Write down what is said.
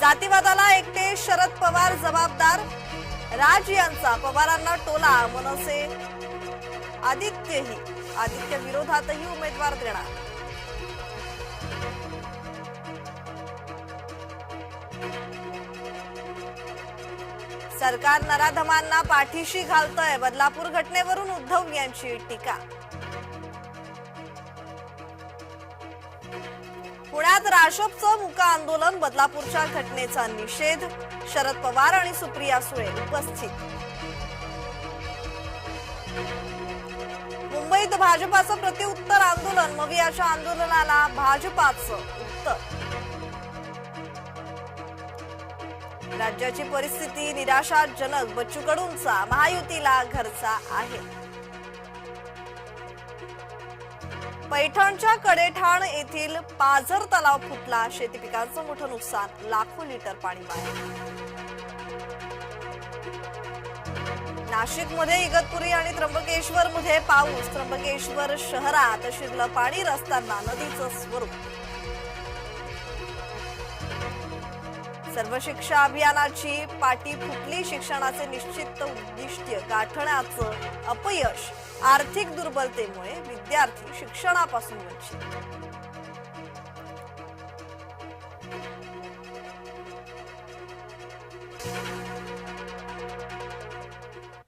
जातीवादाला एकटे शरद पवार जबाबदार. राज यांचा पवारांना टोला मनसे. आदित्यही आदित्य विरोधातही उमेदवार देणार. सरकार नराधमांना पाठीशी घालतंय. बदलापूर घटनेवरून उद्धव यांची टीका. पुण्यात राशपचं मुका आंदोलन बदलापूरच्या घटनेचा निषेध. शरद पवार आणि सुप्रिया सुळे उपस्थित. मुंबईत भाजपाचं प्रत्युत्तर आंदोलन मवियाच्या आंदोलनाला भाजपाचं उत्तर. राज्याची परिस्थिती निराशाजनक बच्चू कडूंचा महायुतीला घरचा आहे. पैठणच्या कडेठाण येथील पाझर तलाव फुटला. शेती पिकांचं मोठं नुकसान. लाखो लिटर पाणी वाया. नाशिकमध्ये इगतपुरी आणि त्र्यंबकेश्वर मध्ये पाऊस. त्र्यंबकेश्वर शहरात शिरलं पाणी रस्त्यांना नदीचं स्वरूप. सर्व शिक्षा अभियानाची पाटी फुटली. शिक्षणाचे निश्चित उद्दिष्ट गाठण्याचं अपयश. आर्थिक दुर्बलतेमुळे विद्यार्थी शिक्षणापासून वंचित.